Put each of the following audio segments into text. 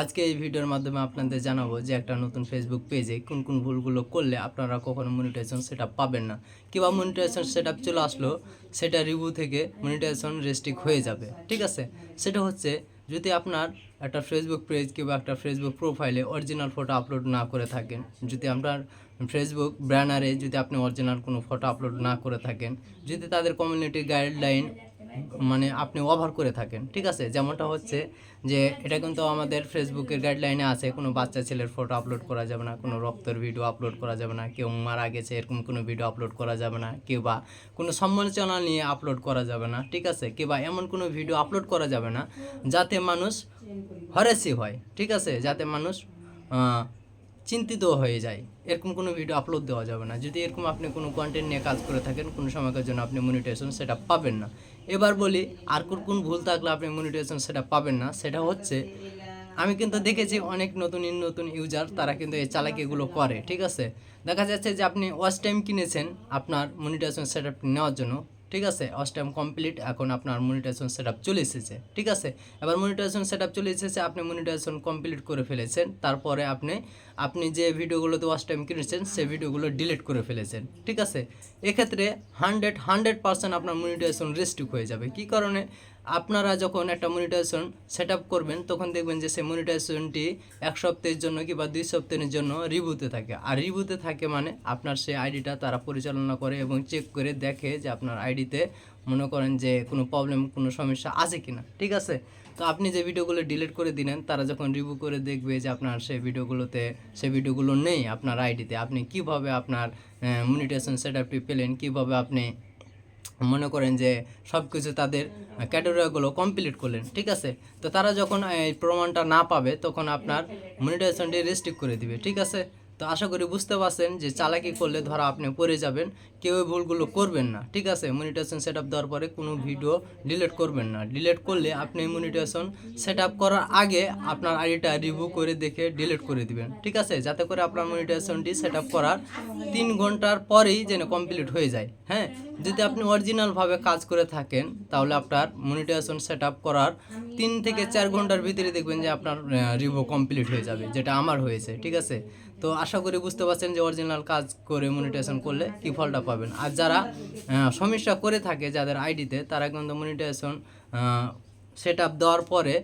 আজকে এই ভিডিওর মাধ্যমে আপনাদের জানাব যে একটা নতুন ফেসবুক পেজে কোন কোন ভুলগুলো করলে আপনারা কখনো মনিটাইজেশন সেটা পাবেন না। কিংবা মনিটাইজেশন সেট চলে আসলো, সেটা রিভিউ থেকে মনিটাইজেশন রেস্ট্রিক্ট হয়ে যাবে। ঠিক আছে? সেটা হচ্ছে, যদি আপনার একটা ফেসবুক পেজ কিংবা একটা ফেসবুক প্রোফাইলে অরিজিনাল ফটো আপলোড না করে থাকেন, যদি আপনার ফেসবুক ব্যানারে যদি আপনি অরিজিনাল কোনো ফটো আপলোড না করে থাকেন, যদি তাদের কমিউনিটি গাইডলাইন মানে আপনি ওভার করে থাকেন, ঠিক আছে? যেমনটা হচ্ছে যে এটা কিন্তু আমাদের ফেসবুকের গাইডলাইনে আছে, কোনো বাচ্চা ছেলের ফটো আপলোড করা যাবে না, কোনো রক্তের ভিডিও আপলোড করা যাবে না, কেউ মারা গেছে এরকম কোনো ভিডিও আপলোড করা যাবে না, কেউ বা কোনো সমালোচনা নিয়ে আপলোড করা যাবে না, ঠিক আছে? কিংবা এমন কোনো ভিডিও আপলোড করা যাবে না, যাতে মানুষ হরেসি হয়, ঠিক আছে? যাতে মানুষ চিন্তিত হয়ে যায়। এরকম কোনো ভিডিও আপলোড দেওয়া যাবে না। যদি এরকম আপনি কোনো কন্টেন্ট নিয়ে কাজ করে থাকেন, কোনো সময়কার জন্য আপনি মনিটাইজেশন সেটা পাবেন না। এবার বলি, আর কোন কোন ভুল থাকলে আপনি মনিটাইজেশন সেটা পাবেন না, সেটা হচ্ছে, আমি কিন্তু দেখেছি অনেক নতুন নতুন ইউজার তারা কিন্তু এই চালাকিগুলো করে, ঠিক আছে? দেখা যাচ্ছে যে আপনি ওয়াচ টাইম কিনেছেন আপনার মনিটাইজেশন সেট নেওয়ার জন্য। ঠিক আছে? অস্টাম কমপ্লিট এখন আপনার মনিটাইজেশন সেট চলে এসেছে, ঠিক আছে? এবার মনিটাইজেশন সেট চলে এসেছে, আপনি মনিটাইজেশন কমপ্লিট করে ফেলেছেন, তারপরে আপনি আপনি যে ভিডিওগুলোতে ওয়াচ টাইম কিনেছেন, সেই ভিডিওগুলো ডিলিট করে ফেলেছেন, ঠিক আছে? এক্ষেত্রে হান্ড্রেড হান্ড্রেড পার্সেন্ট আপনার মনিটাইজেশন রেস্ট্রিক হয়ে যাবে। কী কারণে? আপনারা যখন একটা মনিটাইজেশন সেট আপ করবেন, তখন দেখবেন যে সেই মনিটাইজেশনটি এক সপ্তাহের জন্য কিংবা দুই সপ্তাহের জন্য রিভিউতে থাকে। আর রিভিউতে থাকে মানে আপনার সেই আইডিটা তারা পরিচালনা করে এবং চেক করে দেখে যে আপনার আইডিতে মনে করেন যে কোনো প্রবলেম কোনো সমস্যা আছে কি না ঠিক আছে? তো আপনি যে ভিডিওগুলো ডিলিট করে দিলেন, তারা যখন রিভিউ করে দেখবে যে আপনার সেই ভিডিওগুলোতে সেই ভিডিওগুলো নেই আপনার আইডিতে আপনি কীভাবে আপনার মনিটাইজেশন সেট আপটি পেলেন, কীভাবে আপনি মনে করেন যে সব কিছু তাদের ক্যাটেগরিগুলো কমপ্লিট করলেন, ঠিক আছে? তো তারা যখন এই প্রমাণটা না পাবে, তখন আপনার মনিটাইজেশনটি রেস্ট্রিক্ট করে দিবে, ঠিক আছে? তো আশা করি বুঝতে পারছেন যে চালাকি করলে ধরা আপনি পড়ে যাবেন, কেউ ভুলগুলো করবেন না, ঠিক আছে? মনিটাইজেশন সেট আপ দেওয়ার পরে কোনো ভিডিও ডিলিট করবেন না। ডিলেট করলে আপনি মনিটাইজেশন সেট আপ করার আগে আপনার আইডিটা রিভিউ করে দেখে ডিলিট করে দিবেন, ঠিক আছে? যাতে করে আপনার মনিটাইজেশনটি সেট আপ করার তিন ঘণ্টার পরেই যেন কমপ্লিট হয়ে যায় হ্যাঁ? যদি আপনি অরিজিনালভাবে কাজ করে থাকেন, তাহলে আপনার মনিটাইজেশন সেট আপ করার তিন থেকে চার ঘণ্টার ভিতরে দেখবেন যে আপনার রিভিউ কমপ্লিট হয়ে যাবে, যেটা আমার হয়েছে, ঠিক আছে? তো আশা করি বুঝতে পারছেন যে অরিজিনাল কাজ করে মনিটাইজেশন করলে কি ফলটা পাবেন। আর যারা সমস্যা করে থাকে যাদের আইডিতে তারা কিন্তু মনিটাইজেশন সেট আপ দেওয়ার পরে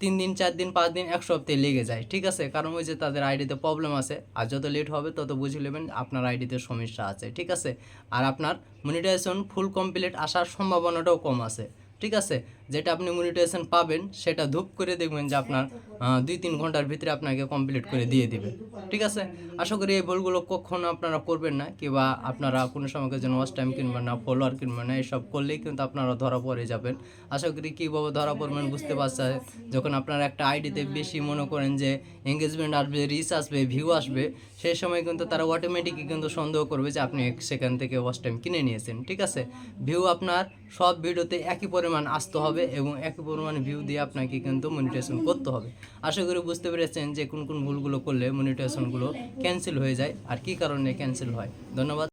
তিন দিন, চার দিন, পাঁচ দিন, এক সপ্তাহে লেগে যায়, ঠিক আছে? কারণ ওই যে তাদের আইডিতে প্রবলেম আছে, আর যত লেট হবে তত বুঝে নেবেন আপনার আইডিতে সমস্যা আছে, ঠিক আছে? আর আপনার মনিটাইজেশন ফুল কমপ্লিট আসার সম্ভাবনাটাও কম আছে। ঠিক আছে? যেটা আপনি মনিটাইজেশন পাবেন, সেটা ধূপ করে দেখবেন যে আপনার দুই তিন ঘণ্টার ভিতরে আপনাকে কমপ্লিট করে দিয়ে দিবে। ঠিক আছে? আশা করি এই ভুলগুলো কখনো আপনারা করবেন না, কিংবা আপনারা কোনো সময়কে যেন ওয়াচ টাইম কিনবেন না ফলোয়ার কিনবেন না এইসব করলেই কিন্তু আপনারা ধরা পড়ে যাবেন। আশা করি কীভাবে ধরা পড়বেন বুঝতে পারছেন যখন আপনার একটা আইডিতে বেশি মনে করেন যে এঙ্গেজমেন্ট আসবে রিচ আসবে ভিউ আসবে, সেই সময় কিন্তু তারা অটোমেটিকই কিন্তু সন্দেহ করবে যে আপনি সেখান থেকে ওয়াচ টাইম কিনে নিয়েছেন। ঠিক আছে? ভিউ আপনার সব ভিডিওতে একই পরিমাণ আসতে হবে এবং একই পরিমাণ ভিউ দিয়ে আপনাকে কিন্তু মনিটেশন করতে হবে। আশা করি বুঝতে পেরেছেন যে কোন কোন ভুলগুলো করলে মনিটাইজেশনগুলো ক্যান্সেল হয়ে যায় আর কি কারণে ক্যান্সেল হয়। ধন্যবাদ।